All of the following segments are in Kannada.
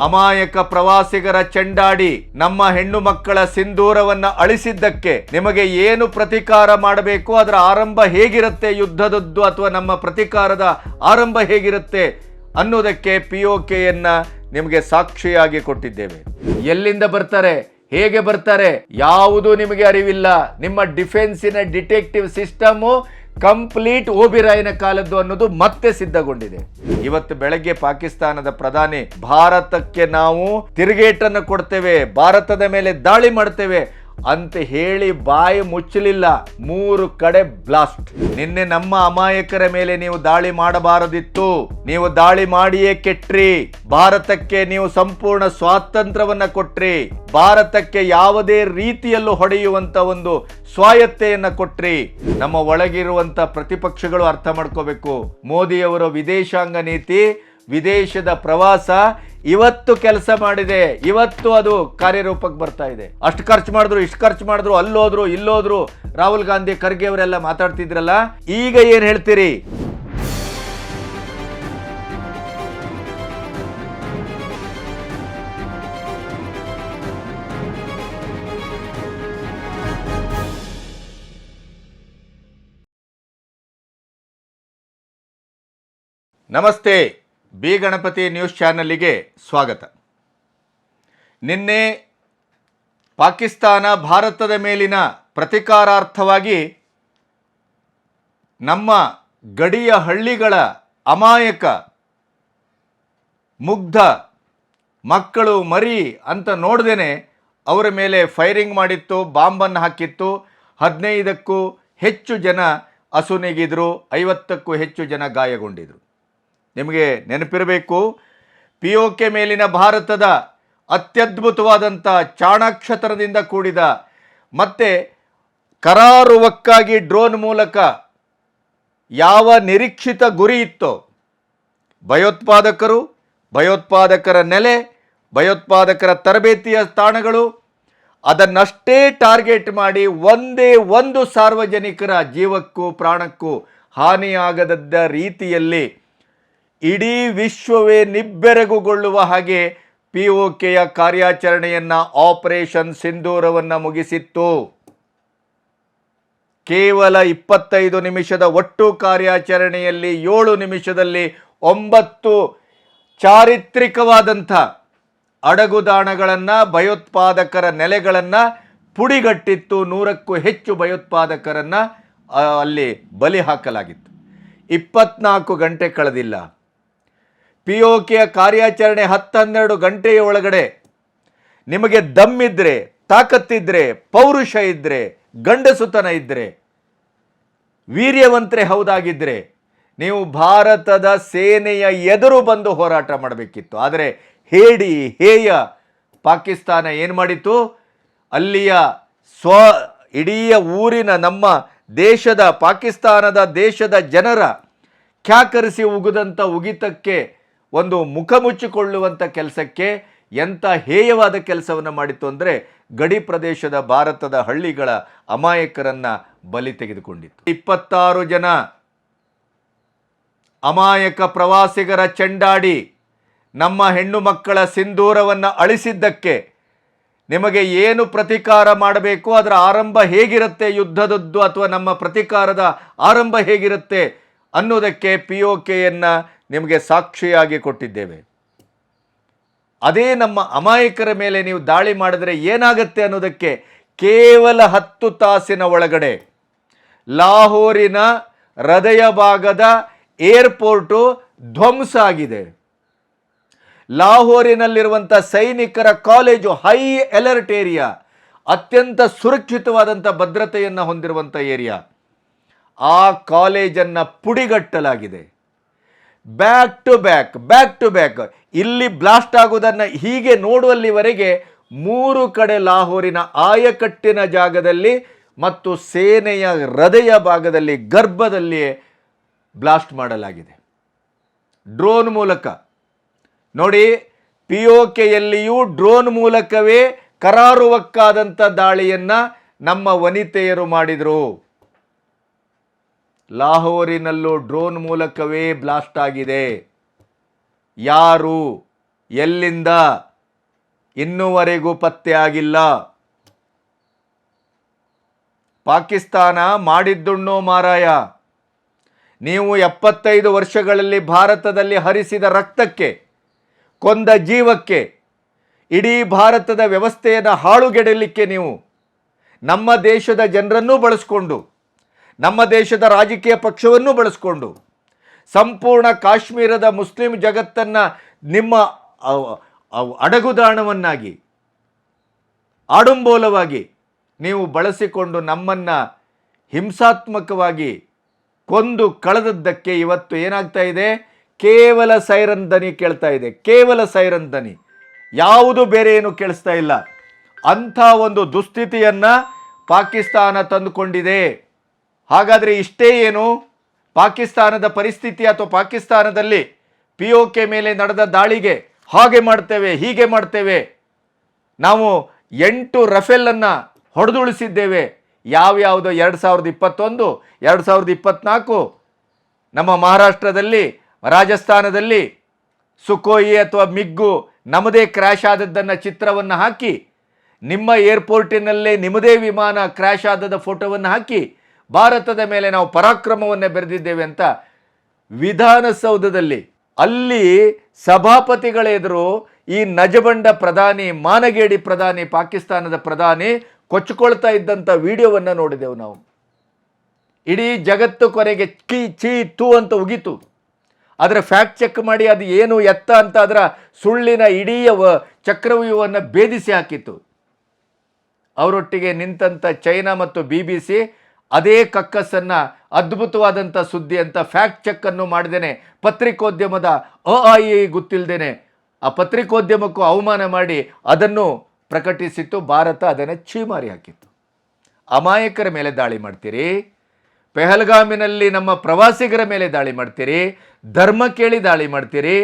ಅಮಾಯಕ ಪ್ರವಾಸಿಗರ ಚೆಂಡಾಡಿ ನಮ್ಮ ಹೆಣ್ಣು ಮಕ್ಕಳ ಸಿಂಧೂರವನ್ನ ಅಳಿಸಿದ್ದಕ್ಕೆ ನಿಮಗೆ ಏನು ಪ್ರತಿಕಾರ ಮಾಡಬೇಕು? ಅದರ ಆರಂಭ ಹೇಗಿರುತ್ತೆ? ಯುದ್ಧದದ್ದು ಅಥವಾ ನಮ್ಮ ಪ್ರತಿಕಾರದ ಆರಂಭ ಹೇಗಿರುತ್ತೆ? ಅನ್ನೋದಕ್ಕೆ ಪಿ ನಿಮಗೆ ಸಾಕ್ಷಿಯಾಗಿ ಕೊಟ್ಟಿದ್ದೇವೆ. ಎಲ್ಲಿಂದ ಬರ್ತಾರೆ? ಹೇಗೆ ಬರ್ತಾರೆ? ಯಾವುದು ನಿಮಗೆ ಅರಿವಿಲ್ಲ. ನಿಮ್ಮ ಡಿಫೆನ್ಸಿನ ಡಿಟೆಕ್ಟಿವ್ ಸಿಸ್ಟಮು ಕಂಪ್ಲೀಟ್ ಓಬಿರಾಯನ ಕಾಲದ್ದು ಅನ್ನೋದು ಮತ್ತೆ ಸಿದ್ಧಗೊಂಡಿದೆ. ಇವತ್ತು ಬೆಳಗ್ಗೆ ಪಾಕಿಸ್ತಾನದ ಪ್ರಧಾನಿ, ಭಾರತಕ್ಕೆ ನಾವು ತಿರುಗೇಟನ್ನು ಕೊಡ್ತೇವೆ, ಭಾರತದ ಮೇಲೆ ದಾಳಿ ಮಾಡ್ತೇವೆ ಅಂತ ಹೇಳಿ ಬಾಯಿ ಮುಚ್ಚಲಿಲ್ಲ. ಮೂರು ಕಡೆ ಬ್ಲಾಸ್ಟ್. ನಿನ್ನೆ ನಮ್ಮ ಅಮಾಯಕರ ಮೇಲೆ ನೀವು ದಾಳಿ ಮಾಡಬಾರದಿತ್ತು. ನೀವು ದಾಳಿ ಮಾಡಿಯೇ ಕೆಟ್ರಿ. ಭಾರತಕ್ಕೆ ನೀವು ಸಂಪೂರ್ಣ ಸ್ವಾತಂತ್ರ್ಯವನ್ನ ಕೊಟ್ರಿ. ಭಾರತಕ್ಕೆ ಯಾವುದೇ ರೀತಿಯಲ್ಲೂ ಹೊಡೆಯುವಂತ ಒಂದು ಸ್ವಾಯತ್ತೆಯನ್ನ ಕೊಟ್ರಿ. ನಮ್ಮ ಒಳಗಿರುವಂತ ಪ್ರತಿಪಕ್ಷಗಳು ಅರ್ಥ ಮಾಡ್ಕೋಬೇಕು. ಮೋದಿಯವರ ವಿದೇಶಾಂಗ ನೀತಿ, ವಿದೇಶದ ಪ್ರವಾಸ ಇವತ್ತು ಕೆಲಸ ಮಾಡಿದೆ, ಇವತ್ತು ಅದು ಕಾರ್ಯರೂಪಕ್ಕೆ ಬರ್ತಾ ಇದೆ. ಅಷ್ಟು ಖರ್ಚು ಮಾಡಿದ್ರು, ಇಷ್ಟು ಖರ್ಚು ಮಾಡಿದ್ರು, ಅಲ್ಲೋದ್ರು, ಇಲ್ಲೋದ್ರು, ರಾಹುಲ್ ಗಾಂಧಿ, ಖರ್ಗೆ ಅವರೆಲ್ಲ ಮಾತಾಡ್ತಿದ್ರಲ್ಲ, ಈಗ ಏನು ಹೇಳ್ತೀರಿ? ನಮಸ್ತೆ. ಬಿ ಗಣಪತಿ ನ್ಯೂಸ್ ಚಾನಲಿಗೆ ಸ್ವಾಗತ. ನಿನ್ನೆ ಪಾಕಿಸ್ತಾನ ಭಾರತದ ಮೇಲಿನ ಪ್ರತಿಕಾರಾರ್ಥವಾಗಿ ನಮ್ಮ ಗಡಿಯ ಹಳ್ಳಿಗಳ ಅಮಾಯಕ ಮುಗ್ಧ ಮಕ್ಕಳು ಮರಿ ಅಂತ ನೋಡ್ದೇನೆ ಅವರ ಮೇಲೆ ಫೈರಿಂಗ್ ಮಾಡಿತ್ತು, ಬಾಂಬನ್ನು ಹಾಕಿತ್ತು. ಹದಿನೈದಕ್ಕೂ ಹೆಚ್ಚು ಜನ ಅಸುನೀಗಿದ್ರು, ಐವತ್ತಕ್ಕೂ ಹೆಚ್ಚು ಜನ ಗಾಯಗೊಂಡಿದ್ರು. ನಿಮಗೆ ನೆನಪಿರಬೇಕು ಪಿ ಒ ಕೆ ಮೇಲಿನ ಭಾರತದ ಅತ್ಯದ್ಭುತವಾದಂಥ ಚಾಣಾಕ್ಷತನದಿಂದ ಕೂಡಿದ ಮತ್ತೆ ಕರಾರುವಕ್ಕಾಗಿ ಡ್ರೋನ್ ಮೂಲಕ ಯಾವ ನಿರೀಕ್ಷಿತ ಗುರಿ ಇತ್ತೋ, ಭಯೋತ್ಪಾದಕರು, ಭಯೋತ್ಪಾದಕರ ನೆಲೆ, ಭಯೋತ್ಪಾದಕರ ತರಬೇತಿಯ ತಾಣಗಳು, ಅದನ್ನಷ್ಟೇ ಟಾರ್ಗೆಟ್ ಮಾಡಿ ಒಂದೇ ಒಂದು ಸಾರ್ವಜನಿಕರ ಜೀವಕ್ಕೂ ಪ್ರಾಣಕ್ಕೂ ಹಾನಿಯಾಗದ ರೀತಿಯಲ್ಲಿ ಇಡೀ ವಿಶ್ವವೇ ನಿಬ್ಬೆರಗುಗೊಳ್ಳುವ ಹಾಗೆ ಪಿ ಒ ಕೆಯ ಕಾರ್ಯಾಚರಣೆಯನ್ನು ಆಪರೇಷನ್ ಸಿಂಧೂರವನ್ನು ಮುಗಿಸಿತ್ತು. ಕೇವಲ ಇಪ್ಪತ್ತೈದು ನಿಮಿಷದ ಒಟ್ಟು ಕಾರ್ಯಾಚರಣೆಯಲ್ಲಿ ಏಳು ನಿಮಿಷದಲ್ಲಿ ಒಂಬತ್ತು ಚಾರಿತ್ರಿಕವಾದಂಥ ಅಡಗುದಾಣಗಳನ್ನು, ಭಯೋತ್ಪಾದಕರ ನೆಲೆಗಳನ್ನು ಪುಡಿಗಟ್ಟಿತ್ತು. ನೂರಕ್ಕೂ ಹೆಚ್ಚು ಭಯೋತ್ಪಾದಕರನ್ನು ಅಲ್ಲಿ ಬಲಿ ಹಾಕಲಾಗಿತ್ತು. ಇಪ್ಪತ್ನಾಲ್ಕು ಗಂಟೆ ಕಳೆದಿಲ್ಲ. ಪಿ ಒ ಕೆಯ ಕಾರ್ಯಾಚರಣೆ ಹತ್ತನ್ನೆರಡು ಗಂಟೆಯ ಒಳಗಡೆ. ನಿಮಗೆ ದಮ್ಮಿದ್ರೆ ತಾಕತ್ತಿದ್ರೆ ಪೌರುಷ ಇದ್ರೆ ಗಂಡಸುತನ ಇದ್ರೆ, ವೀರ್ಯವಂತ್ರೆ ಹೌದಾಗಿದ್ರೆ, ನೀವು ಭಾರತದ ಸೇನೆಯ ಎದುರು ಬಂದು ಹೋರಾಟ ಮಾಡಬೇಕಿತ್ತು. ಆದರೆ ಹೇಡಿ, ಹೇಯ ಪಾಕಿಸ್ತಾನ ಏನು ಮಾಡಿತ್ತು? ಅಲ್ಲಿಯ ಸ್ವ, ಇಡೀ ಊರಿನ ನಮ್ಮ ದೇಶದ, ಪಾಕಿಸ್ತಾನದ ದೇಶದ ಜನರ ಖ್ಯಾಕರಿಸಿ ಉಗಿದಂಥ ಉಗಿತಕ್ಕೆ ಒಂದು ಮುಖ ಮುಚ್ಚಿಕೊಳ್ಳುವಂಥ ಕೆಲಸಕ್ಕೆ ಎಂಥ ಹೇಯವಾದ ಕೆಲಸವನ್ನು ಮಾಡಿತ್ತು ಅಂದರೆ ಗಡಿ ಪ್ರದೇಶದ ಭಾರತದ ಹಳ್ಳಿಗಳ ಅಮಾಯಕರನ್ನು ಬಲಿ ತೆಗೆದುಕೊಂಡಿತ್ತು. ಇಪ್ಪತ್ತಾರು ಜನ ಅಮಾಯಕ ಪ್ರವಾಸಿಗರ ಚೆಂಡಾಡಿ ನಮ್ಮ ಹೆಣ್ಣು ಮಕ್ಕಳ ಸಿಂಧೂರವನ್ನು ಅಳಿಸಿದ್ದಕ್ಕೆ ನಿಮಗೆ ಏನು ಪ್ರತಿಕಾರ ಮಾಡಬೇಕು? ಅದರ ಆರಂಭ ಹೇಗಿರುತ್ತೆ? ಯುದ್ಧದದ್ದು ಅಥವಾ ನಮ್ಮ ಪ್ರತಿಕಾರದ ಆರಂಭ ಹೇಗಿರುತ್ತೆ ಅನ್ನೋದಕ್ಕೆ ಪಿ ಓ ಕೆಯನ್ನು ನಿಮಗೆ ಸಾಕ್ಷಿಯಾಗಿ ಕೊಟ್ಟಿದ್ದೇವೆ. ಅದೇ ನಮ್ಮ ಅಮಾಯಕರ ಮೇಲೆ ನೀವು ದಾಳಿ ಮಾಡಿದರೆ ಏನಾಗುತ್ತೆ ಅನ್ನೋದಕ್ಕೆ ಕೇವಲ ಹತ್ತು ತಾಸಿನ ಒಳಗಡೆ ಲಾಹೋರಿನ ಹೃದಯ ಭಾಗದ ಏರ್ಪೋರ್ಟು ಧ್ವಂಸ ಆಗಿದೆ. ಲಾಹೋರಿನಲ್ಲಿರುವಂಥ ಸೈನಿಕರ ಕಾಲೇಜು ಹೈ ಅಲರ್ಟ್ ಏರಿಯಾ, ಅತ್ಯಂತ ಸುರಕ್ಷಿತವಾದಂಥ ಭದ್ರತೆಯನ್ನು ಹೊಂದಿರುವಂಥ ಏರಿಯಾ, ಆ ಕಾಲೇಜನ್ನು ಪುಡಿಗಟ್ಟಲಾಗಿದೆ. Back to back back to back ಇಲ್ಲಿ ಬ್ಲಾಸ್ಟ್ ಆಗುವುದನ್ನು ಹೀಗೆ ನೋಡುವಲ್ಲಿವರೆಗೆ ಮೂರು ಕಡೆ ಲಾಹೋರಿನ ಆಯಕಟ್ಟಿನ ಜಾಗದಲ್ಲಿ ಮತ್ತು ಸೇನೆಯ ಹೃದಯ ಭಾಗದಲ್ಲಿ ಗರ್ಭದಲ್ಲಿ ಬ್ಲಾಸ್ಟ್ ಮಾಡಲಾಗಿದೆ. ಡ್ರೋನ್ ಮೂಲಕ. ನೋಡಿ ಪಿ ಒ ಕೆಯಲ್ಲಿಯೂ ಡ್ರೋನ್ ಮೂಲಕವೇ ಕರಾರುವಕ್ಕಾದಂಥ ದಾಳಿಯನ್ನು ನಮ್ಮ ವನಿತೆಯರು ಮಾಡಿದರು. ಲಾಹೋರಿನಲ್ಲೂ ಡ್ರೋನ್ ಮೂಲಕವೇ ಬ್ಲಾಸ್ಟ್ ಆಗಿದೆ. ಯಾರು ಎಲ್ಲಿಂದ ಇನ್ನೂವರೆಗೂ ಪತ್ತೆ ಆಗಿಲ್ಲ. ಪಾಕಿಸ್ತಾನ ಮಾಡಿದ್ದುಣ್ಣೋ ಮಾರಾಯ. ನೀವು ಎಪ್ಪತ್ತೈದು ವರ್ಷಗಳಲ್ಲಿ ಭಾರತದಲ್ಲಿ ಹರಿಸಿದ ರಕ್ತಕ್ಕೆ, ಕೊಂದ ಜೀವಕ್ಕೆ, ಇಡೀ ಭಾರತದ ವ್ಯವಸ್ಥೆಯನ್ನು ಹಾಳುಗೆಡಲಿಕ್ಕೆ ನೀವು ನಮ್ಮ ದೇಶದ ಜನರನ್ನೂ ಬಳಸ್ಕೊಂಡು ನಮ್ಮ ದೇಶದ ರಾಜಕೀಯ ಪಕ್ಷವನ್ನು ಬಳಸ್ಕೊಂಡು ಸಂಪೂರ್ಣ ಕಾಶ್ಮೀರದ ಮುಸ್ಲಿಂ ಜಗತ್ತನ್ನು ನಿಮ್ಮ ಅಡಗುದಾಣವನ್ನಾಗಿ, ಆಡುಂಬೋಲವಾಗಿ ನೀವು ಬಳಸಿಕೊಂಡು ನಮ್ಮನ್ನು ಹಿಂಸಾತ್ಮಕವಾಗಿ ಕೊಂದು ಕಳೆದದ್ದಕ್ಕೆ ಇವತ್ತು ಏನಾಗ್ತಾ ಇದೆ? ಕೇವಲ ಸೈರನ್ ದನಿ ಕೇಳ್ತಾ ಇದೆ. ಕೇವಲ ಸೈರನ್ ದನಿ ಯಾವುದು ಬೇರೆ ಏನು ಕೇಳಿಸ್ತಾ ಇಲ್ಲ. ಅಂಥ ಒಂದು ದುಸ್ಥಿತಿಯನ್ನು ಪಾಕಿಸ್ತಾನ ತಂದುಕೊಂಡಿದೆ. ಹಾಗಾದರೆ ಇಷ್ಟೇ ಏನು? ಪಾಕಿಸ್ತಾನದ ಪರಿಸ್ಥಿತಿ ಅಥವಾ ಪಾಕಿಸ್ತಾನದಲ್ಲಿ ಪಿ ಒ ಕೆ ಮೇಲೆ ನಡೆದ ದಾಳಿಗೆ ಹಾಗೆ ಮಾಡ್ತೇವೆ, ಹೀಗೆ ಮಾಡ್ತೇವೆ. ನಾವು ಎಂಟು ರಫೇಲನ್ನು ಹೊಡೆದುಳಿಸಿದ್ದೇವೆ ಯಾವ್ಯಾವುದೋ ಎರಡು ಸಾವಿರದ ಇಪ್ಪತ್ತೊಂದು, ಎರಡು ಸಾವಿರದ ಇಪ್ಪತ್ತ್ನಾಲ್ಕು ನಮ್ಮ ಮಹಾರಾಷ್ಟ್ರದಲ್ಲಿ, ರಾಜಸ್ಥಾನದಲ್ಲಿ ಸುಕೋಯಿ ಅಥವಾ ಮಿಗ್ಗು ನಮ್ಮದೇ ಕ್ರ್ಯಾಶ್ ಆದದ್ದನ್ನು ಚಿತ್ರವನ್ನು ಹಾಕಿ, ನಿಮ್ಮ ಏರ್ಪೋರ್ಟಿನಲ್ಲೇ ನಿಮ್ಮದೇ ವಿಮಾನ ಕ್ರ್ಯಾಶ್ ಆದದ ಫೋಟೋವನ್ನು ಹಾಕಿ ಭಾರತದ ಮೇಲೆ ನಾವು ಪರಾಕ್ರಮವನ್ನೇ ಬೆರೆದಿದ್ದೇವೆ ಅಂತ ವಿಧಾನಸೌಧದಲ್ಲಿ ಅಲ್ಲಿ ಸಭಾಪತಿಗಳೆದುರು ಈ ನಜಬಂಡ ಪ್ರಧಾನಿ, ಮಾನಗೇಡಿ ಪ್ರಧಾನಿ, ಪಾಕಿಸ್ತಾನದ ಪ್ರಧಾನಿ ಕೊಚ್ಚಿಕೊಳ್ತಾ ಇದ್ದಂಥ ವಿಡಿಯೋವನ್ನು ನೋಡಿದೆವು ನಾವು. ಇಡೀ ಜಗತ್ತು ಕೊನೆಗೆ ಕಿ, ಚೀ, ತು ಅಂತ ಉಗಿತು. ಅದರ ಫ್ಯಾಕ್ಟ್ ಚೆಕ್ ಮಾಡಿ ಅದು ಏನು ಎತ್ತ ಅಂತ ಅದರ ಸುಳ್ಳಿನ ಇಡೀ ಚಕ್ರವ್ಯೂಹವನ್ನು ಭೇದಿಸಿ ಹಾಕಿತ್ತು. ಅವರೊಟ್ಟಿಗೆ ನಿಂತಂಥ ಚೈನಾ ಮತ್ತು ಬಿ ಬಿ ಸಿ ಅದೇ ಕಕ್ಕಸ್ಸನ್ನು ಅದ್ಭುತವಾದಂಥ ಸುದ್ದಿ ಅಂತ ಫ್ಯಾಕ್ಟ್ ಚೆಕ್ಕನ್ನು ಮಾಡಿದ್ದೇನೆ. ಪತ್ರಿಕೋದ್ಯಮದ ಅ ಐ ಗೊತ್ತಿಲ್ಲದೇನೆ ಆ ಪತ್ರಿಕೋದ್ಯಮಕ್ಕೂ ಅವಮಾನ ಮಾಡಿ ಅದನ್ನು ಪ್ರಕಟಿಸಿತ್ತು. ಭಾರತ ಅದನ್ನು ಛೀಮಾರಿ ಹಾಕಿತ್ತು. ಅಮಾಯಕರ ಮೇಲೆ ದಾಳಿ ಮಾಡ್ತೀರಿ. ಪೆಹಲ್ಗಾಮಿನಲ್ಲಿ ನಮ್ಮ ಪ್ರವಾಸಿಗರ ಮೇಲೆ ದಾಳಿ ಮಾಡ್ತೀರಿ. ಧರ್ಮ ಕೇಳಿ ದಾಳಿ ಮಾಡ್ತೀರಿ.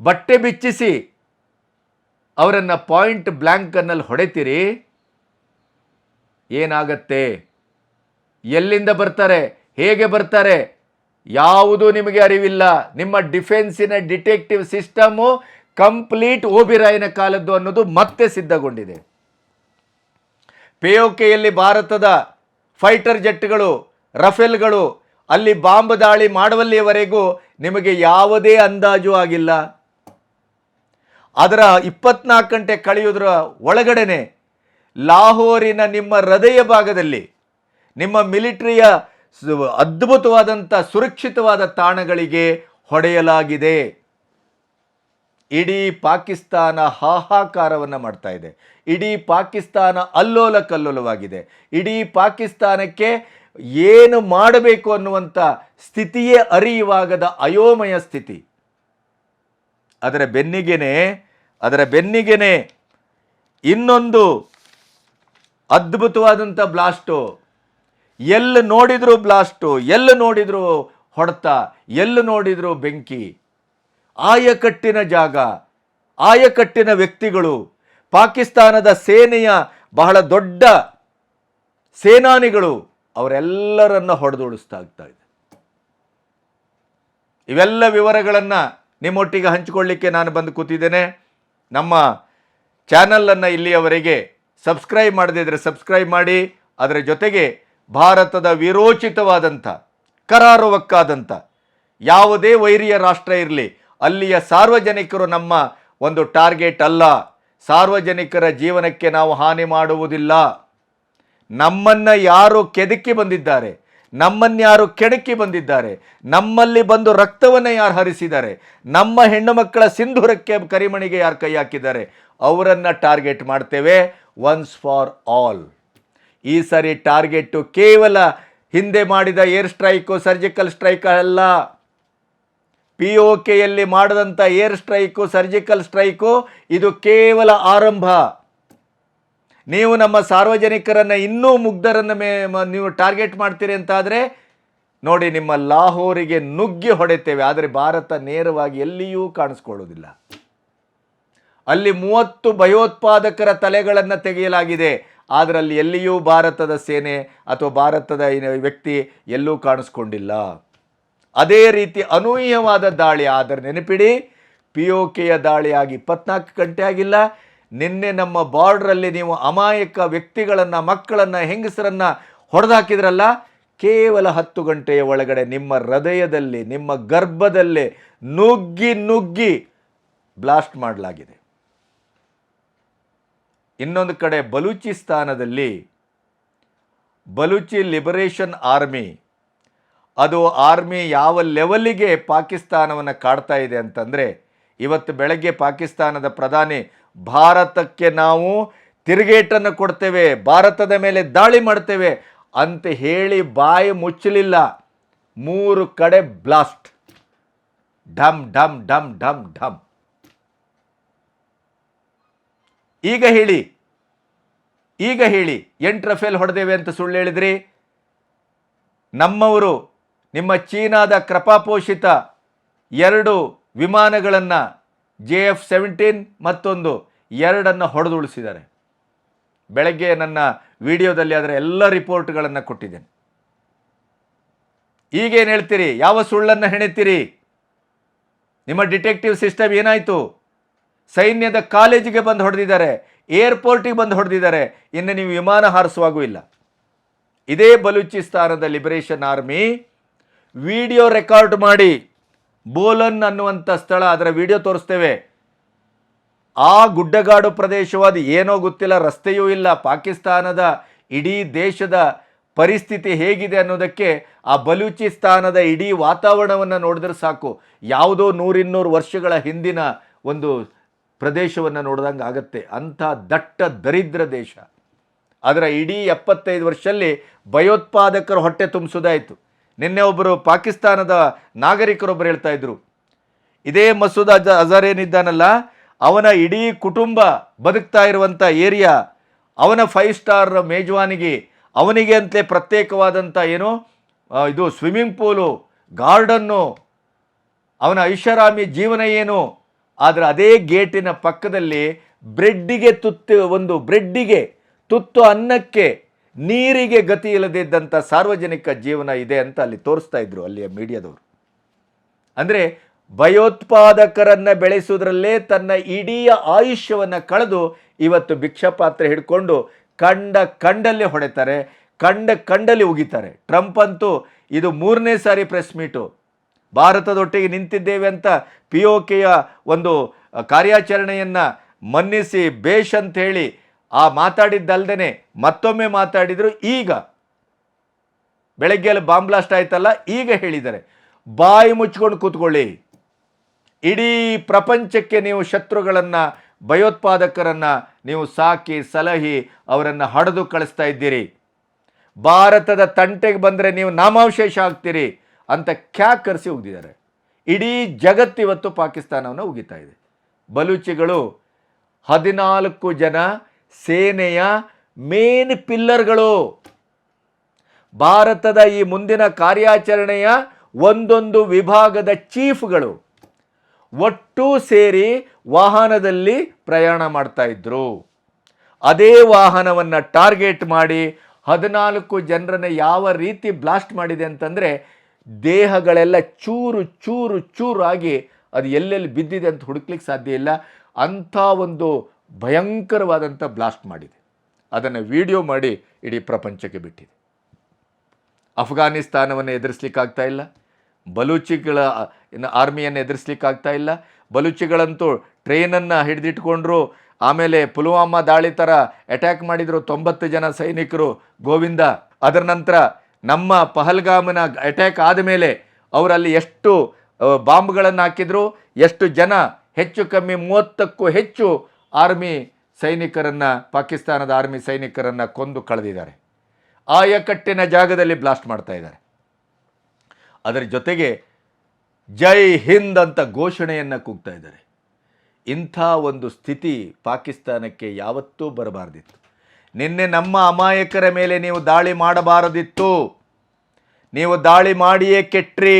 ಬಟ್ಟೆ ಬಿಚ್ಚಿಸಿ ಅವರನ್ನು ಪಾಯಿಂಟ್ ಬ್ಲ್ಯಾಂಕನ್ನಲ್ಲಿ ಹೊಡೆತೀರಿ. ಏನಾಗತ್ತೆ? ಎಲ್ಲಿಂದ ಬರ್ತಾರೆ? ಹೇಗೆ ಬರ್ತಾರೆ? ಯಾವುದು ನಿಮಗೆ ಅರಿವಿಲ್ಲ. ನಿಮ್ಮ ಡಿಫೆನ್ಸಿನ ಡಿಟೆಕ್ಟಿವ್ ಸಿಸ್ಟಮು ಕಂಪ್ಲೀಟ್ ಓಬಿರಾಯನ ಕಾಲದ್ದು ಅನ್ನೋದು ಮತ್ತೆ ಸಿದ್ಧಗೊಂಡಿದೆ. ಪೇಯೋಕೆಯಲ್ಲಿ ಭಾರತದ ಫೈಟರ್ ಜೆಟ್ಗಳು, ರಫೇಲ್ಗಳು ಅಲ್ಲಿ ಬಾಂಬ್ ದಾಳಿ ಮಾಡುವಲ್ಲಿಯವರೆಗೂ ನಿಮಗೆ ಯಾವುದೇ ಅಂದಾಜು ಆಗಿಲ್ಲ. ಅದರ ಇಪ್ಪತ್ನಾಲ್ಕು ಗಂಟೆ ಕಳೆಯುವುದರ ಒಳಗಡೆನೆ ಲಾಹೋರಿನ ನಿಮ್ಮ ಹೃದಯ ಭಾಗದಲ್ಲಿ ನಿಮ್ಮ ಮಿಲಿಟರಿಯ ಅದ್ಭುತವಾದಂಥ ಸುರಕ್ಷಿತವಾದ ತಾಣಗಳಿಗೆ ಹೊಡೆಯಲಾಗಿದೆ. ಇಡೀ ಪಾಕಿಸ್ತಾನ ಹಾಹಾಕಾರವನ್ನು ಮಾಡ್ತಾ ಇದೆ. ಇಡೀ ಪಾಕಿಸ್ತಾನ ಅಲ್ಲೋಲ ಕಲ್ಲೋಲವಾಗಿದೆ ಇಡೀ ಪಾಕಿಸ್ತಾನಕ್ಕೆ ಏನು ಮಾಡಬೇಕು ಅನ್ನುವಂಥ ಸ್ಥಿತಿಯೇ ಅರಿಯುವಾಗದ ಅಯೋಮಯ ಸ್ಥಿತಿ. ಅದರ ಬೆನ್ನಿಗೆನೆ ಅದರ ಬೆನ್ನಿಗೆನೆ ಇನ್ನೊಂದು ಅದ್ಭುತವಾದಂಥ ಬ್ಲಾಸ್ಟು ಎಲ್ಲಿ ನೋಡಿದ್ರು ಬ್ಲಾಸ್ಟು, ಎಲ್ಲಿ ನೋಡಿದ್ರು ಹೊಡೆತ, ಎಲ್ಲಿ ನೋಡಿದ್ರು ಬೆಂಕಿ. ಆಯಕಟ್ಟಿನ ಜಾಗ, ಆಯಕಟ್ಟಿನ ವ್ಯಕ್ತಿಗಳು. ಪಾಕಿಸ್ತಾನದ ಸೇನೆಯ ಬಹಳ ದೊಡ್ಡ ಸೇನಾನಿಗಳು ಅವರೆಲ್ಲರನ್ನ ಹೊಡೆದೋಡಿಸ್ತಾ ಆಗ್ತಾ ಇದೆ. ಇವೆಲ್ಲ ವಿವರಗಳನ್ನು ನಿಮ್ಮೊಟ್ಟಿಗೆ ಹಂಚಿಕೊಳ್ಳಿಕ್ಕೆ ನಾನು ಬಂದು ಕೂತಿದ್ದೇನೆ. ನಮ್ಮ ಚಾನಲನ್ನು ಇಲ್ಲಿಯವರೆಗೆ ಸಬ್ಸ್ಕ್ರೈಬ್ ಮಾಡದಿದ್ದರೆ ಸಬ್ಸ್ಕ್ರೈಬ್ ಮಾಡಿ, ಅದರ ಜೊತೆಗೆ ಭಾರತದ ವಿರೋಚಿತವಾದಂಥ, ಕರಾರುವಕ್ಕಾದಂಥ ಯಾವುದೇ ವೈರಿಯ ರಾಷ್ಟ್ರ ಇರಲಿ, ಅಲ್ಲಿಯ ಸಾರ್ವಜನಿಕರು ನಮ್ಮ ಒಂದು ಟಾರ್ಗೆಟ್ ಅಲ್ಲ. ಸಾರ್ವಜನಿಕರ ಜೀವನಕ್ಕೆ ನಾವು ಹಾನಿ ಮಾಡುವುದಿಲ್ಲ. ನಮ್ಮನ್ನು ಯಾರು ಕೆದಕಿ ಬಂದಿದ್ದಾರೆ ನಮ್ಮನ್ಯಾರು ಕೆಣಕಿ ಬಂದಿದ್ದಾರೆ, ನಮ್ಮಲ್ಲಿ ಬಂದು ರಕ್ತವನ್ನು ಯಾರು ಹರಿಸಿದ್ದಾರೆ, ನಮ್ಮ ಹೆಣ್ಣು ಮಕ್ಕಳ ಸಿಂಧೂರಕ್ಕೆ ಕರಿಮಣಿಗೆ ಯಾರು ಕೈ ಹಾಕಿದ್ದಾರೆ, ಅವರನ್ನು ಟಾರ್ಗೆಟ್ ಮಾಡ್ತೇವೆ. ಒನ್ಸ್ ಫಾರ್ ಆಲ್ ಈ ಸಾರಿ ಟಾರ್ಗೆಟ್ಟು ಕೇವಲ ಹಿಂದೆ ಮಾಡಿದ ಏರ್ ಸ್ಟ್ರೈಕು, ಸರ್ಜಿಕಲ್ ಸ್ಟ್ರೈಕ್ ಅಲ್ಲ. ಪಿ ಒ ಕೆಯಲ್ಲಿ ಮಾಡಿದಂಥ ಏರ್ ಸ್ಟ್ರೈಕು, ಸರ್ಜಿಕಲ್ ಸ್ಟ್ರೈಕು, ಇದು ಕೇವಲ ಆರಂಭ. ನೀವು ನಮ್ಮ ಸಾರ್ವಜನಿಕರನ್ನು ಇನ್ನೂ ಮುಗ್ಧರನ್ನು ಮೇ ನೀವು ಟಾರ್ಗೆಟ್ ಮಾಡ್ತೀರಿ ಅಂತಾದರೆ, ನೋಡಿ, ನಿಮ್ಮ ಲಾಹೋರಿಗೆ ನುಗ್ಗಿ ಹೊಡೆತೇವೆ ಆದರೆ ಭಾರತ ನೇರವಾಗಿ ಎಲ್ಲಿಯೂ ಕಾಣಿಸ್ಕೊಳ್ಳೋದಿಲ್ಲ. ಅಲ್ಲಿ ಮೂವತ್ತು ಭಯೋತ್ಪಾದಕರ ತಲೆಗಳನ್ನು ತೆಗೆಯಲಾಗಿದೆ. ಆದರೆ ಅಲ್ಲಿ ಎಲ್ಲಿಯೂ ಭಾರತದ ಸೇನೆ ಅಥವಾ ಭಾರತದ ವ್ಯಕ್ತಿ ಎಲ್ಲೂ ಕಾಣಿಸ್ಕೊಂಡಿಲ್ಲ. ಅದೇ ರೀತಿ ಅನೂಹ್ಯವಾದ ದಾಳಿ ಆದರೆ ನೆನಪಿಡಿ ಪಿ ಒ ಕೆಯ ದಾಳಿಯಾಗಿ ಇಪ್ಪತ್ನಾಲ್ಕು ಗಂಟೆ ಆಗಿಲ್ಲ. ನಿನ್ನೆ ನಮ್ಮ ಬಾರ್ಡ್ರಲ್ಲಿ ನೀವು ಅಮಾಯಕ ವ್ಯಕ್ತಿಗಳನ್ನು, ಮಕ್ಕಳನ್ನು, ಹೆಂಗಸರನ್ನು ಹೊಡೆದಾಕಿದ್ರಲ್ಲ, ಕೇವಲ ಹತ್ತು ಗಂಟೆಯ ಒಳಗಡೆ ನಿಮ್ಮ ಹೃದಯದಲ್ಲಿ, ನಿಮ್ಮ ಗರ್ಭದಲ್ಲೇ ನುಗ್ಗಿ ನುಗ್ಗಿ ಬ್ಲಾಸ್ಟ್ ಮಾಡಲಾಗಿದೆ. ಇನ್ನೊಂದು ಕಡೆ ಬಲೂಚಿಸ್ತಾನದಲ್ಲಿ ಬಲೂಚಿ ಲಿಬರೇಷನ್ ಆರ್ಮಿ, ಅದು ಆರ್ಮಿ ಯಾವ ಲೆವೆಲ್ಲಿಗೆ ಪಾಕಿಸ್ತಾನವನ್ನು ಕಾಡ್ತಾ ಇದೆ ಅಂತಂದರೆ, ಇವತ್ತು ಬೆಳಗ್ಗೆ ಪಾಕಿಸ್ತಾನದ ಪ್ರಧಾನಿ, ಭಾರತಕ್ಕೆ ನಾವು ತಿರುಗೇಟನ್ನು ಕೊಡ್ತೇವೆ, ಭಾರತದ ಮೇಲೆ ದಾಳಿ ಮಾಡ್ತೇವೆ ಅಂತ ಹೇಳಿ ಬಾಯಿ ಮುಚ್ಚಲಿಲ್ಲ. ಮೂರು ಕಡೆ ಬ್ಲಾಸ್ಟ್. ಢಮ್ ಢಮ್ ಢಮ್ ಢಮ್ ಢಮ್ ಈಗ ಹೇಳಿ ಈಗ ಹೇಳಿ ಎಂಟು ರಫೇಲ್ ಹೊಡೆದೇವೆ ಅಂತ ಸುಳ್ಳು ಹೇಳಿದ್ರಿ? ನಮ್ಮವರು, ನಿಮ್ಮ ಚೀನಾದ ಕೃಪಾಪೋಷಿತ ಎರಡು ವಿಮಾನಗಳನ್ನು ಜೆ ಎಫ್ ಸೆವೆಂಟೀನ್ ಮತ್ತೊಂದು ಎರಡನ್ನು ಹೊಡೆದುಳಿಸಿದ್ದಾರೆ ಬೆಳಗ್ಗೆ ನನ್ನ ವಿಡಿಯೋದಲ್ಲಿ ಅದರ ಎಲ್ಲ ರಿಪೋರ್ಟ್ಗಳನ್ನು ಕೊಟ್ಟಿದ್ದೇನೆ. ಈಗೇನು ಹೇಳ್ತೀರಿ? ಯಾವ ಸುಳ್ಳನ್ನು ಹೆಣಿತೀರಿ ನಿಮ್ಮ ಡಿಟೆಕ್ಟಿವ್ ಸಿಸ್ಟಮ್ ಏನಾಯಿತು? ಸೈನ್ಯದ ಕಾಲೇಜಿಗೆ ಬಂದು ಹೊಡೆದಿದ್ದಾರೆ, ಏರ್ಪೋರ್ಟಿಗೆ ಬಂದು ಹೊಡೆದಿದ್ದಾರೆ. ಇನ್ನು ನೀವು ವಿಮಾನ ಹಾರಿಸುವಾಗೂ ಇಲ್ಲ. ಇದೇ ಬಲೂಚಿಸ್ತಾನದ ಲಿಬರೇಷನ್ ಆರ್ಮಿ ವಿಡಿಯೋ ರೆಕಾರ್ಡ್ ಮಾಡಿ ಬೋಲನ್ ಅನ್ನುವಂಥ ಸ್ಥಳ ಅದರ ವಿಡಿಯೋ ತೋರಿಸ್ತೇವೆ. ಆ ಗುಡ್ಡಗಾಡು ಪ್ರದೇಶವಾದ ಏನೋ ಗೊತ್ತಿಲ್ಲ, ರಸ್ತೆಯೂ ಇಲ್ಲ, ಪಾಕಿಸ್ತಾನದ ಇಡೀ ದೇಶದ ಪರಿಸ್ಥಿತಿ ಹೇಗಿದೆ ಅನ್ನೋದಕ್ಕೆ ಆ ಬಲೂಚಿಸ್ತಾನದ ಇಡೀ ವಾತಾವರಣವನ್ನು ನೋಡಿದ್ರೆ ಸಾಕು. ಯಾವುದೋ ನೂರಿನ್ನೂರು ವರ್ಷಗಳ ಹಿಂದಿನ ಒಂದು ಪ್ರದೇಶವನ್ನು ನೋಡಿದಂಗೆ ಆಗತ್ತೆ. ಅಂಥ ದಟ್ಟ ದರಿದ್ರ ದೇಶ. ಅದರ ಇಡೀ ಎಪ್ಪತ್ತೈದು ವರ್ಷದಲ್ಲಿ ಭಯೋತ್ಪಾದಕರು ಹೊಟ್ಟೆ ತುಂಬಿಸೋದಾಯಿತು ನಿನ್ನೆ ಒಬ್ಬರು ಪಾಕಿಸ್ತಾನದ ನಾಗರಿಕರೊಬ್ಬರು ಹೇಳ್ತಾ ಇದ್ರು. ಇದೇ ಮಸೂದ್ ಅಜ ಅಜರ್ ಏನಿದ್ದಾನಲ್ಲ, ಅವನ ಇಡೀ ಕುಟುಂಬ ಬದುಕ್ತಾ ಇರುವಂಥ ಏರಿಯಾ, ಅವನ ಫೈವ್ ಸ್ಟಾರ್ ಮೇಜ್ವಾನಿಗೆ, ಅವನಿಗೆ ಅಂತಲೇ ಪ್ರತ್ಯೇಕವಾದಂಥ ಏನು ಇದು ಸ್ವಿಮ್ಮಿಂಗ್ ಪೂಲು ಗಾರ್ಡನ್ನು ಅವನ ಐಷಾರಾಮಿ ಜೀವನ ಏನು ಆದರೆ ಅದೇ ಗೇಟಿನ ಪಕ್ಕದಲ್ಲಿ ಬ್ರೆಡ್ಡಿಗೆ ತುತ್ತು, ಒಂದು ಬ್ರೆಡ್ಡಿಗೆ ತುತ್ತು ಅನ್ನಕ್ಕೆ ನೀರಿಗೆ ಗತಿ ಇಲ್ಲದಿದ್ದಂಥ ಸಾರ್ವಜನಿಕ ಜೀವನ ಇದೆ ಅಂತ ಅಲ್ಲಿ ತೋರಿಸ್ತಾ ಇದ್ರು ಅಲ್ಲಿಯ ಮೀಡಿಯಾದವರು. ಅಂದರೆ ಭಯೋತ್ಪಾದಕರನ್ನು ಬೆಳೆಸುವುದರಲ್ಲೇ ತನ್ನ ಇಡೀ ಆಯುಷ್ಯವನ್ನು ಕಳೆದು ಇವತ್ತು ಭಿಕ್ಷಾಪಾತ್ರೆ ಹಿಡ್ಕೊಂಡು ಕಂಡ ಕಂಡಲ್ಲಿ ಹೊಡೆತಾರೆ, ಕಂಡ ಕಂಡಲ್ಲಿ ಉಗಿತಾರೆ. ಟ್ರಂಪ್ ಅಂತೂ ಇದು ಮೂರನೇ ಸಾರಿ ಪ್ರೆಸ್ ಮೀಟು. ಭಾರತದೊಟ್ಟಿಗೆ ನಿಂತಿದ್ದೇವೆ ಅಂತ ಪಿ ಒ ಕೆಯ ಒಂದು ಕಾರ್ಯಾಚರಣೆಯನ್ನು ಮನ್ನಿಸಿ ಬೇಷ್ ಅಂತ ಹೇಳಿ ಆ ಮಾತಾಡಿದ್ದಲ್ದೇ ಮತ್ತೊಮ್ಮೆ ಮಾತಾಡಿದರು. ಈಗ ಬೆಳಗ್ಗೆಯಲ್ಲಿ ಬಾಂಬ್ ಬ್ಲಾಸ್ಟ್ ಆಯ್ತಲ್ಲ, ಈಗ ಹೇಳಿದ್ದಾರೆ. ಬಾಯಿ ಮುಚ್ಕೊಂಡು ಕೂತ್ಕೊಳ್ಳಿ. ಇಡೀ ಪ್ರಪಂಚಕ್ಕೆ ನೀವು ಶತ್ರುಗಳನ್ನು, ಭಯೋತ್ಪಾದಕರನ್ನು ನೀವು ಸಾಕಿ, ಸಲಹಿ, ಅವರನ್ನು ಹಡೆದು ಕಳಿಸ್ತಾ ಇದ್ದೀರಿ. ಭಾರತದ ತಂಟೆಗೆ ಬಂದರೆ ನೀವು ನಾಮಾವಶೇಷ ಆಗ್ತೀರಿ. ಅಂತ ಕ್ಯಾಕರಿಸಿ ಉಗಿದಿದ್ದಾರೆ ಇಡೀ ಜಗತ್ತು ಇವತ್ತು ಪಾಕಿಸ್ತಾನವನ್ನು ಉಗಿತಾ ಇದೆ. ಬಲೂಚಿಗಳು ಹದಿನಾಲ್ಕು ಜನ ಸೇನೆಯ ಮೇನ್ ಪಿಲ್ಲರ್ಗಳು. ಭಾರತದ ಈ ಮುಂದಿನ ಕಾರ್ಯಾಚರಣೆಯ ಒಂದೊಂದು ವಿಭಾಗದ ಚೀಫ್ಗಳು ಒಟ್ಟು ಸೇರಿ ವಾಹನದಲ್ಲಿ ಪ್ರಯಾಣ ಮಾಡ್ತಾ ಇದ್ರು. ಅದೇ ವಾಹನವನ್ನು ಟಾರ್ಗೆಟ್ ಮಾಡಿ ಹದಿನಾಲ್ಕು ಜನರನ್ನು ಯಾವ ರೀತಿ ಬ್ಲಾಸ್ಟ್ ಮಾಡಿದೆ ಅಂತಂದರೆ ದೇಹಗಳೆಲ್ಲ ಚೂರು ಚೂರು ಚೂರು ಆಗಿ ಅದು ಎಲ್ಲೆಲ್ಲಿ ಬಿದ್ದಿದೆ ಅಂತ ಹುಡುಕ್ಲಿಕ್ಕೆ ಸಾಧ್ಯ ಇಲ್ಲ. ಅಂಥ ಒಂದು ಭಯಂಕರವಾದಂಥ ಬ್ಲಾಸ್ಟ್ ಮಾಡಿದೆ. ಅದನ್ನು ವಿಡಿಯೋ ಮಾಡಿ ಇಡೀ ಪ್ರಪಂಚಕ್ಕೆ ಬಿಟ್ಟಿದೆ. ಅಫ್ಘಾನಿಸ್ತಾನವನ್ನು ಎದುರಿಸ್ಲಿಕ್ಕಾಗ್ತಾ ಇಲ್ಲ. ಬಲೂಚಿಗಳ ಆರ್ಮಿಯನ್ನು ಎದುರಿಸ್ಲಿಕ್ಕಾಗ್ತಾ ಇಲ್ಲ. ಬಲೂಚಿಗಳಂತೂ ಟ್ರೈನನ್ನು ಹಿಡಿದಿಟ್ಕೊಂಡ್ರು, ಆಮೇಲೆ ಪುಲ್ವಾಮಾ ದಾಳಿ ಥರ ಅಟ್ಯಾಕ್ ಮಾಡಿದರು ತೊಂಬತ್ತು ಜನ ಸೈನಿಕರು ಗೋವಿಂದ. ಅದರ ನಂತರ ನಮ್ಮ ಪಹಲ್ಗಾಮನ ಅಟ್ಯಾಕ್ ಆದ ಮೇಲೆ ಅವರಲ್ಲಿ ಎಷ್ಟು ಬಾಂಬ್ಗಳನ್ನು ಹಾಕಿದ್ರು, ಎಷ್ಟು ಜನ, ಹೆಚ್ಚು ಕಮ್ಮಿ ಮೂವತ್ತಕ್ಕೂ ಹೆಚ್ಚು ಆರ್ಮಿ ಸೈನಿಕರನ್ನು, ಪಾಕಿಸ್ತಾನದ ಆರ್ಮಿ ಸೈನಿಕರನ್ನು ಕೊಂದು ಕಳೆದಿದ್ದಾರೆ. ಆಯಕಟ್ಟಿನ ಜಾಗದಲ್ಲಿ ಬ್ಲಾಸ್ಟ್ ಮಾಡ್ತಾ ಇದ್ದಾರೆ. ಅದರ ಜೊತೆಗೆ ಜೈ ಹಿಂದ್ ಅಂತ ಘೋಷಣೆಯನ್ನು ಕೂಗ್ತಾ ಇದ್ದಾರೆ. ಇಂಥ ಒಂದು ಸ್ಥಿತಿ ಪಾಕಿಸ್ತಾನಕ್ಕೆ ಯಾವತ್ತೂ ಬರಬಾರ್ದಿತ್ತು. ನಿನ್ನೆ ನಮ್ಮ ಅಮಾಯಕರ ಮೇಲೆ ನೀವು ದಾಳಿ ಮಾಡಬಾರದಿತ್ತು. ನೀವು ದಾಳಿ ಮಾಡಿಯೇ ಕೆಟ್ಟ್ರಿ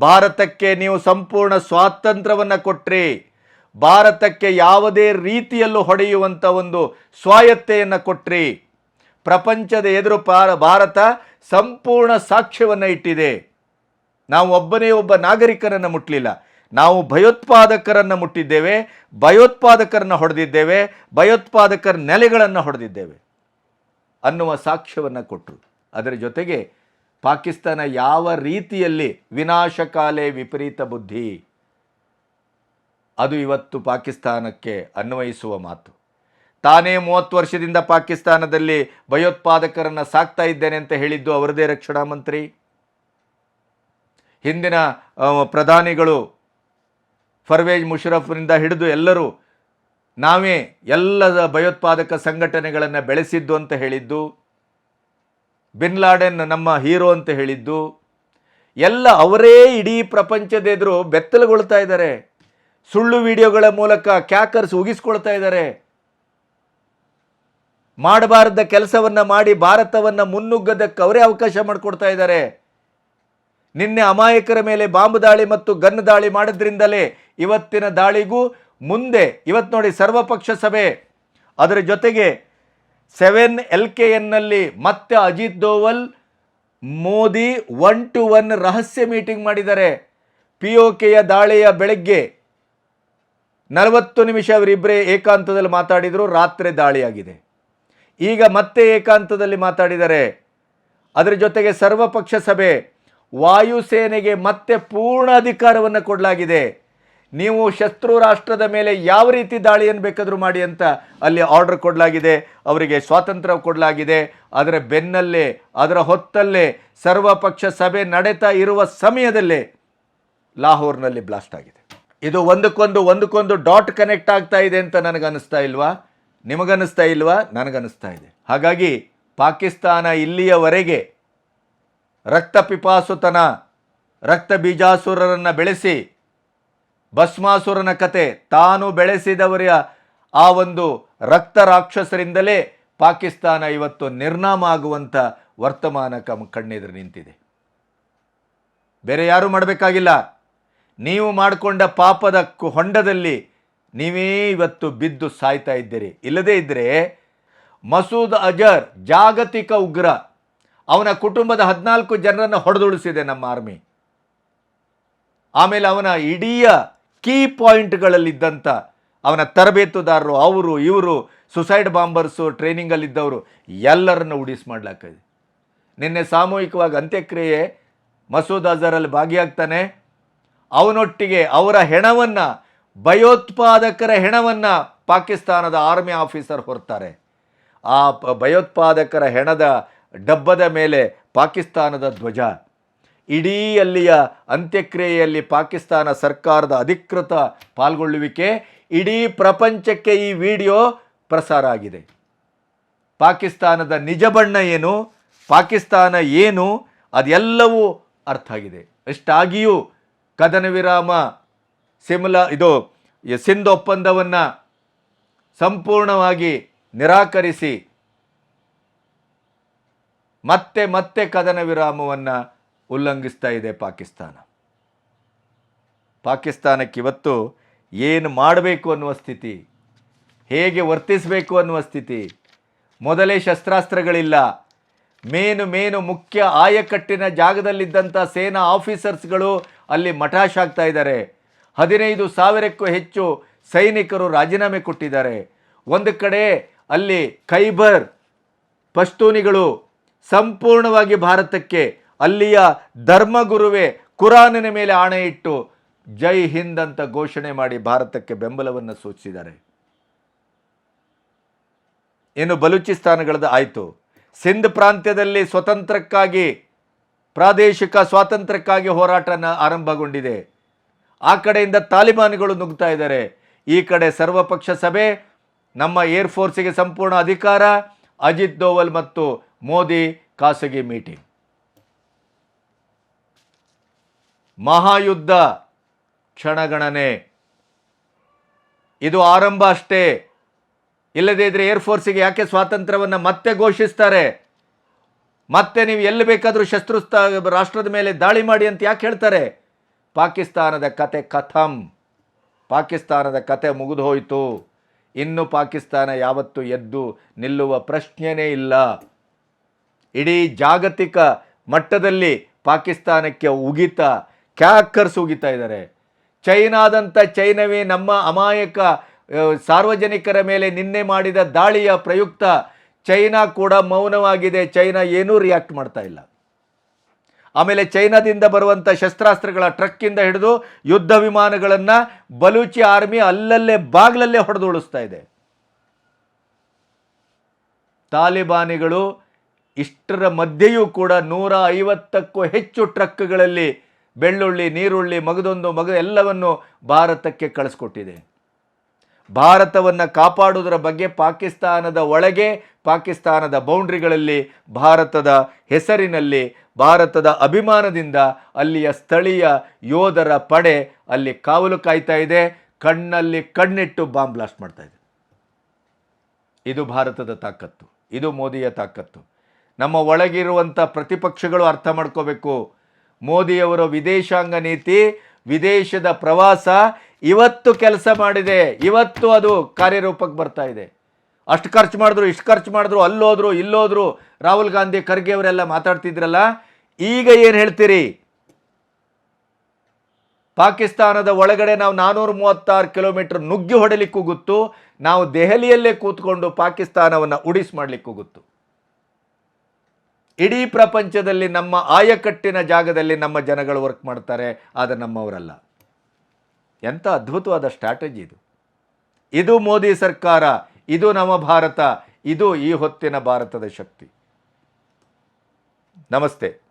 ಭಾರತಕ್ಕೆ ನೀವು ಸಂಪೂರ್ಣ ಸ್ವಾತಂತ್ರ್ಯವನ್ನು ಕೊಟ್ಟ್ರಿ ಭಾರತಕ್ಕೆ ಯಾವುದೇ ರೀತಿಯಲ್ಲೂ ಹೊಡೆಯುವಂಥ ಒಂದು ಸ್ವಾಯತ್ತೆಯನ್ನು ಕೊಟ್ಟ್ರಿ ಪ್ರಪಂಚದ ಎದುರು ಭಾರತ ಸಂಪೂರ್ಣ ಸಾಕ್ಷ್ಯವನ್ನು ಇಟ್ಟಿದೆ. ನಾವು ಒಬ್ಬನೇ ಒಬ್ಬ ನಾಗರಿಕರನ್ನು ಮುಟ್ಟಲಿಲ್ಲ ನಾವು ಭಯೋತ್ಪಾದಕರನ್ನು ಮುಟ್ಟಿದ್ದೇವೆ, ಭಯೋತ್ಪಾದಕರನ್ನು ಹೊಡೆದಿದ್ದೇವೆ, ಭಯೋತ್ಪಾದಕರ ನೆಲೆಗಳನ್ನು ಹೊಡೆದಿದ್ದೇವೆ ಅನ್ನುವ ಸಾಕ್ಷ್ಯವನ್ನು ಕೊಟ್ಟರು ಅದರ ಜೊತೆಗೆ ಪಾಕಿಸ್ತಾನ ಯಾವ ರೀತಿಯಲ್ಲಿ ವಿನಾಶಕಾಲೆ ವಿಪರೀತ ಬುದ್ಧಿ, ಅದು ಇವತ್ತು ಪಾಕಿಸ್ತಾನಕ್ಕೆ ಅನ್ವಯಿಸುವ ಮಾತು. ತಾನೇ ಮೂವತ್ತು ವರ್ಷದಿಂದ ಪಾಕಿಸ್ತಾನದಲ್ಲಿ ಭಯೋತ್ಪಾದಕರನ್ನು ಸಾಕ್ತಾ ಇದ್ದೇನೆ ಅಂತ ಹೇಳಿದ್ದು ಅವರದೇ ರಕ್ಷಣಾ ಮಂತ್ರಿ. ಹಿಂದಿನ ಪ್ರಧಾನಿಗಳು ಫರ್ವೇಜ್ ಮುಷರಫ್ನಿಂದ ಹಿಡಿದು ಎಲ್ಲರೂ ನಾವೇ ಎಲ್ಲದ ಭಯೋತ್ಪಾದಕ ಸಂಘಟನೆಗಳನ್ನು ಬೆಳೆಸಿದ್ದು ಅಂತ ಹೇಳಿದ್ದು, ಬಿನ್ ಲಾಡೆನ್ ನಮ್ಮ ಹೀರೋ ಅಂತ ಹೇಳಿದ್ದು, ಎಲ್ಲ ಅವರೇ ಇಡೀ ಪ್ರಪಂಚದ ಎದುರು ಬೆತ್ತಲುಗೊಳ್ತಾ ಇದ್ದಾರೆ. ಸುಳ್ಳು ವಿಡಿಯೋಗಳ ಮೂಲಕ ಕ್ಯಾಕರ್ಸ್ ಉಗಿಸ್ಕೊಳ್ತಾ ಇದ್ದಾರೆ. ಮಾಡಬಾರದ ಕೆಲಸವನ್ನು ಮಾಡಿ ಭಾರತವನ್ನು ಮುನ್ನುಗ್ಗದಕ್ಕೆ ಅವರೇ ಅವಕಾಶ ಮಾಡಿಕೊಡ್ತಾ ಇದ್ದಾರೆ. ನಿನ್ನೆ ಅಮಾಯಕರ ಮೇಲೆ ಬಾಂಬ್ ದಾಳಿ ಮತ್ತು ಗನ್ ದಾಳಿ ಮಾಡಿದ್ರಿಂದಲೇ ಇವತ್ತಿನ ದಾಳಿಗೂ ಮುಂದೆ ಇವತ್ತು ನೋಡಿ ಸರ್ವಪಕ್ಷ ಸಭೆ. ಅದರ ಜೊತೆಗೆ ಸೆವೆನ್ ಎಲ್ ಕೆ ಎನ್ನಲ್ಲಿ ಮತ್ತೆ Ajit Doval, Modi one to one ರಹಸ್ಯ ಮೀಟಿಂಗ್ ಮಾಡಿದ್ದಾರೆ. ಪಿ ಒ ಕೆಯ ದಾಳಿಯ ಬೆಳಗ್ಗೆ ನಲವತ್ತು ನಿಮಿಷ ಅವರಿಬ್ಬರೇ ಏಕಾಂತದಲ್ಲಿ ಮಾತಾಡಿದರು, ರಾತ್ರಿ ದಾಳಿಯಾಗಿದೆ. ಈಗ ಮತ್ತೆ ಏಕಾಂತದಲ್ಲಿ ಮಾತಾಡಿದ್ದಾರೆ. ಅದರ ಜೊತೆಗೆ ಸರ್ವಪಕ್ಷ ಸಭೆ ವಾಯುಸೇನೆಗೆ ಮತ್ತೆ ಪೂರ್ಣ ಅಧಿಕಾರವನ್ನು ಕೊಡಲಾಗಿದೆ. ನೀವು ಶತ್ರು ರಾಷ್ಟ್ರದ ಮೇಲೆ ಯಾವ ರೀತಿ ದಾಳಿಯನ್ನು ಬೇಕಾದರೂ ಮಾಡಿ ಅಂತ ಅಲ್ಲಿ ಆರ್ಡರ್ ಕೊಡಲಾಗಿದೆ. ಅವರಿಗೆ ಸ್ವಾತಂತ್ರ್ಯ ಕೊಡಲಾಗಿದೆ. ಅದರ ಬೆನ್ನಲ್ಲೇ, ಅದರ ಹೊತ್ತಲ್ಲೇ, ಸರ್ವಪಕ್ಷ ಸಭೆ ನಡೀತಾ ಇರುವ ಸಮಯದಲ್ಲೇ ಲಾಹೋರ್ನಲ್ಲಿ ಬ್ಲಾಸ್ಟ್ ಆಗಿದೆ. ಇದು ಒಂದಕ್ಕೊಂದು ಒಂದಕ್ಕೊಂದು ಡಾಟ್ ಕನೆಕ್ಟ್ ಆಗ್ತಾ ಇದೆ ಅಂತ ನನಗನ್ನಿಸ್ತಾ ಇಲ್ವಾ? ನಿಮಗನ್ನಿಸ್ತಾ ಇಲ್ವಾ? ನನಗನ್ನಿಸ್ತಾ ಇದೆ. ಹಾಗಾಗಿ ಪಾಕಿಸ್ತಾನ ಇಲ್ಲಿಯವರೆಗೆ ರಕ್ತ ಪಿಪಾಸುತನ, ರಕ್ತ ಬೀಜಾಸುರರನ್ನು ಬೆಳೆಸಿ, ಭಸ್ಮಾಸುರನ ಕತೆ ತಾನು ಬೆಳೆಸಿದವರ ಆ ಒಂದು ರಕ್ತ ರಾಕ್ಷಸರಿಂದಲೇ ಪಾಕಿಸ್ತಾನ ಇವತ್ತು ನಿರ್ನಾಮ ಆಗುವಂಥ ವರ್ತಮಾನ ಕಮ್ ಕಣ್ಣೆದುರು ನಿಂತಿದೆ. ಬೇರೆ ಯಾರೂ ಮಾಡಬೇಕಾಗಿಲ್ಲ. ನೀವು ಮಾಡಿಕೊಂಡ ಪಾಪದ ಹೊಂಡದಲ್ಲಿ ನೀವೇ ಇವತ್ತು ಬಿದ್ದು ಸಾಯ್ತಾ ಇದ್ದೀರಿ. ಇಲ್ಲದೇ ಇದ್ದರೆ ಮಸೂದ್ ಅಜರ್ ಜಾಗತಿಕ ಉಗ್ರ ಅವನ ಕುಟುಂಬದ ಹದಿನಾಲ್ಕು ಜನರನ್ನು ಹೊಡೆದುಳಿಸಿದೆ ನಮ್ಮ ಆರ್ಮಿ. ಆಮೇಲೆ ಅವನ ಇಡೀ ಕೀ ಪಾಯಿಂಟ್ಗಳಲ್ಲಿದ್ದಂಥ ಅವನ ತರಬೇತುದಾರರು, ಅವರು, ಇವರು, ಸುಸೈಡ್ ಬಾಂಬರ್ಸು, ಟ್ರೈನಿಂಗಲ್ಲಿದ್ದವರು ಎಲ್ಲರನ್ನು ಉಡಿಸ್ ಮಾಡ್ಲಾಕಿದೆ ನಿನ್ನೆ ಸಾಮೂಹಿಕವಾಗಿ ಅಂತ್ಯಕ್ರಿಯೆ ಮಸೂದ್ ಅಜರಲ್ಲಿ ಭಾಗಿಯಾಗ್ತಾನೆ. ಅವನೊಟ್ಟಿಗೆ ಅವರ ಹೆಣವನ್ನು, ಭಯೋತ್ಪಾದಕರ ಹೆಣವನ್ನು ಪಾಕಿಸ್ತಾನದ ಆರ್ಮಿ ಆಫೀಸರ್ ಹೊರ್ತಾರೆ. ಆ ಭಯೋತ್ಪಾದಕರ ಹೆಣದ ಡಬ್ಬದ ಮೇಲೆ ಪಾಕಿಸ್ತಾನದ ಧ್ವಜ. ಇಡೀ ಅಲ್ಲಿಯ ಅಂತ್ಯಕ್ರಿಯೆಯಲ್ಲಿ ಪಾಕಿಸ್ತಾನ ಸರ್ಕಾರದ ಅಧಿಕೃತ ಪಾಲ್ಗೊಳ್ಳುವಿಕೆ, ಇಡೀ ಪ್ರಪಂಚಕ್ಕೆ ಈ ವಿಡಿಯೋ ಪ್ರಸಾರ ಆಗಿದೆ. ಪಾಕಿಸ್ತಾನದ ನಿಜ ಬಣ್ಣ ಏನು, ಪಾಕಿಸ್ತಾನ ಏನು, ಅದೆಲ್ಲವೂ ಅರ್ಥ ಆಗಿದೆ. ಅಷ್ಟಾಗಿಯೂ ಕದನ ವಿರಾಮ, ಸಿಮ್ಲಾ, ಇದು ಸಿಂಧ್ ಒಪ್ಪಂದವನ್ನು ಸಂಪೂರ್ಣವಾಗಿ ನಿರಾಕರಿಸಿ ಮತ್ತೆ ಮತ್ತೆ ಕದನ ವಿರಾಮವನ್ನು ಉಲ್ಲಂಘಿಸ್ತಾ ಇದೆ ಪಾಕಿಸ್ತಾನ. ಪಾಕಿಸ್ತಾನಕ್ಕೆ ಇವತ್ತು ಏನು ಮಾಡಬೇಕು ಅನ್ನುವ ಸ್ಥಿತಿ, ಹೇಗೆ ವರ್ತಿಸಬೇಕು ಅನ್ನುವ ಸ್ಥಿತಿ, ಮೊದಲೇ ಶಸ್ತ್ರಾಸ್ತ್ರಗಳಿಲ್ಲ. ಮೇನು ಮೇನು ಮುಖ್ಯ ಆಯಕಟ್ಟಿನ ಜಾಗದಲ್ಲಿದ್ದಂಥ ಸೇನಾ ಆಫೀಸರ್ಸ್ಗಳು ಅಲ್ಲಿ ಮಠಾಶ್ ಆಗ್ತಾ ಇದ್ದಾರೆ. ಹದಿನೈದು ಸಾವಿರಕ್ಕೂ ಹೆಚ್ಚು ಸೈನಿಕರು ರಾಜೀನಾಮೆ ಕೊಟ್ಟಿದ್ದಾರೆ. ಒಂದು ಕಡೆ ಅಲ್ಲಿ ಖೈಬರ್ ಪಶ್ತೂನಿಗಳು ಸಂಪೂರ್ಣವಾಗಿ ಭಾರತಕ್ಕೆ ಅಲ್ಲಿಯ ಧರ್ಮಗುರುವೇ ಕುರಾನಿನ ಮೇಲೆ ಆಣೆ ಇಟ್ಟು ಜೈ ಹಿಂದ್ ಅಂತ ಘೋಷಣೆ ಮಾಡಿ ಭಾರತಕ್ಕೆ ಬೆಂಬಲವನ್ನು ಸೂಚಿಸಿದ್ದಾರೆ. ಇನ್ನು ಬಲೂಚಿಸ್ತಾನಗಳದ್ದು ಆಯಿತು. ಸಿಂಧ್ ಪ್ರಾಂತ್ಯದಲ್ಲಿ ಸ್ವತಂತ್ರಕ್ಕಾಗಿ, ಪ್ರಾದೇಶಿಕ ಸ್ವಾತಂತ್ರ್ಯಕ್ಕಾಗಿ ಹೋರಾಟ ಆರಂಭಗೊಂಡಿದೆ. ಆ ಕಡೆಯಿಂದ ತಾಲಿಬಾನ್ಗಳು ನುಗ್ತಾ ಇದ್ದಾರೆ. ಈ ಕಡೆ ಸರ್ವಪಕ್ಷ ಸಭೆ, ನಮ್ಮ ಏರ್ ಫೋರ್ಸಿಗೆ ಸಂಪೂರ್ಣ ಅಧಿಕಾರ, ಅಜಿತ್ ದೋವಲ್ ಮತ್ತು ಮೋದಿ ಖಾಸಗಿ ಮೀಟಿಂಗ್. ಮಹಾಯುದ್ಧ ಕ್ಷಣಗಣನೆ. ಇದು ಆರಂಭ ಅಷ್ಟೇ. ಇಲ್ಲದೇ ಇದ್ರೆ ಏರ್ಫೋರ್ಸಿಗೆ ಯಾಕೆ ಸ್ವಾತಂತ್ರ್ಯವನ್ನು ಮತ್ತೆ ಘೋಷಿಸ್ತಾರೆ? ಮತ್ತೆ ನೀವು ಎಲ್ಲಿ ಬೇಕಾದರೂ ಶಸ್ತ್ರುಸ್ತ ರಾಷ್ಟ್ರದ ಮೇಲೆ ದಾಳಿ ಮಾಡಿ ಅಂತ ಯಾಕೆ ಹೇಳ್ತಾರೆ? ಪಾಕಿಸ್ತಾನದ ಕತೆ ಕಥಂ. ಪಾಕಿಸ್ತಾನದ ಕತೆ ಮುಗಿದು ಹೋಯಿತು ಇನ್ನು ಪಾಕಿಸ್ತಾನ ಯಾವತ್ತು ಎದ್ದು ನಿಲ್ಲುವ ಪ್ರಶ್ನೆಯೇ ಇಲ್ಲ. ಇಡೀ ಜಾಗತಿಕ ಮಟ್ಟದಲ್ಲಿ ಪಾಕಿಸ್ತಾನಕ್ಕೆ ಉಗಿತ, ಕ್ಯಾಕರ್ಸ್ ಉಗಿತಾ ಇದ್ದಾರೆ. ಚೈನಾದಂಥ ಚೈನವೇ ನಮ್ಮ ಅಮಾಯಕ ಸಾರ್ವಜನಿಕರ ಮೇಲೆ ನಿನ್ನೆ ಮಾಡಿದ ದಾಳಿಯ ಪ್ರಯುಕ್ತ ಚೈನಾ ಕೂಡ ಮೌನವಾಗಿದೆ. ಚೈನಾ ಏನೂ ರಿಯಾಕ್ಟ್ ಮಾಡ್ತಾ ಇಲ್ಲ. ಆಮೇಲೆ ಚೈನಾದಿಂದ ಬರುವಂಥ ಶಸ್ತ್ರಾಸ್ತ್ರಗಳ ಟ್ರಕ್ಕಿಂದ ಹಿಡಿದು ಯುದ್ಧ ವಿಮಾನಗಳನ್ನು ಬಲೂಚಿ ಆರ್ಮಿ ಅಲ್ಲಲ್ಲೇ ಬಾಗ್ಲಲ್ಲೇ ಹೊಡೆದು ಉಳಿಸ್ತಾ ಇದೆ. ತಾಲಿಬಾನಿಗಳು ಇಷ್ಟರ ಮಧ್ಯೆಯೂ ಕೂಡ ನೂರ ಐವತ್ತಕ್ಕೂ ಹೆಚ್ಚು ಟ್ರಕ್ಗಳಲ್ಲಿ ಬೆಳ್ಳುಳ್ಳಿ, ನೀರುಳ್ಳಿ, ಮಗದೊಂದು, ಮಗ ಎಲ್ಲವನ್ನು ಭಾರತಕ್ಕೆ ಕಳಿಸ್ಕೊಟ್ಟಿದೆ. ಭಾರತವನ್ನು ಕಾಪಾಡುವುದರ ಬಗ್ಗೆ ಪಾಕಿಸ್ತಾನದ ಒಳಗೆ, ಪಾಕಿಸ್ತಾನದ ಬೌಂಡ್ರಿಗಳಲ್ಲಿ, ಭಾರತದ ಹೆಸರಿನಲ್ಲಿ, ಭಾರತದ ಅಭಿಮಾನದಿಂದ ಅಲ್ಲಿಯ ಸ್ಥಳೀಯ ಯೋಧರ ಪಡೆ ಅಲ್ಲಿ ಕಾವಲು ಕಾಯ್ತಾ ಇದೆ, ಕಣ್ಣಲ್ಲಿ ಕಣ್ಣಿಟ್ಟು ಬಾಂಬ್ ಬ್ಲಾಸ್ಟ್ ಮಾಡ್ತಾ ಇದೆ. ಇದು ಭಾರತದ ತಾಕತ್ತು, ಇದು ಮೋದಿಯ ತಾಕತ್ತು. ನಮ್ಮ ಒಳಗಿರುವಂಥ ಪ್ರತಿಪಕ್ಷಗಳು ಅರ್ಥ ಮಾಡ್ಕೋಬೇಕು. ಮೋದಿಯವರ ವಿದೇಶಾಂಗ ನೀತಿ, ವಿದೇಶದ ಪ್ರವಾಸ, ಇವತ್ತು ಕೆಲಸ ಮಾಡಿದೆ. ಇವತ್ತು ಅದು ಕಾರ್ಯರೂಪಕ್ಕೆ ಬರ್ತಾ ಇದೆ. ಅಷ್ಟು ಖರ್ಚು ಮಾಡಿದ್ರು, ಇಷ್ಟು ಖರ್ಚು ಮಾಡಿದ್ರು, ಅಲ್ಲೋದ್ರು, ಇಲ್ಲೋದ್ರು, ರಾಹುಲ್ ಗಾಂಧಿ, ಖರ್ಗೆ ಅವರೆಲ್ಲ ಮಾತಾಡ್ತಿದ್ರಲ್ಲ, ಈಗ ಏನು ಹೇಳ್ತೀರಿ? ಪಾಕಿಸ್ತಾನದ ಒಳಗಡೆ ನಾವು ನಾನೂರ ಮೂವತ್ತಾರು ಕಿಲೋಮೀಟರ್ ನುಗ್ಗಿ ಹೊಡಲಿಕ್ಕೂ ಗೊತ್ತು, ನಾವು ದೆಹಲಿಯಲ್ಲೇ ಕೂತ್ಕೊಂಡು ಪಾಕಿಸ್ತಾನವನ್ನು ಉಡಿಸ್ ಮಾಡಲಿಕ್ಕೂ ಗೊತ್ತು. ಇಡೀ ಪ್ರಪಂಚದಲ್ಲಿ ನಮ್ಮ ಆಯಕಟ್ಟಿನ ಜಾಗದಲ್ಲಿ ನಮ್ಮ ಜನಗಳು ವರ್ಕ್ ಮಾಡ್ತಾರೆ, ಆದರೆ ನಮ್ಮವರಲ್ಲ. ಎಂಥ ಅದ್ಭುತವಾದ ಸ್ಟ್ರಾಟಜಿ ಇದು. ಇದು ಮೋದಿ ಸರ್ಕಾರ, ಇದು ನಮ್ಮ ಭಾರತ, ಇದು ಈ ಹೊತ್ತಿನ ಭಾರತದ ಶಕ್ತಿ. ನಮಸ್ತೆ.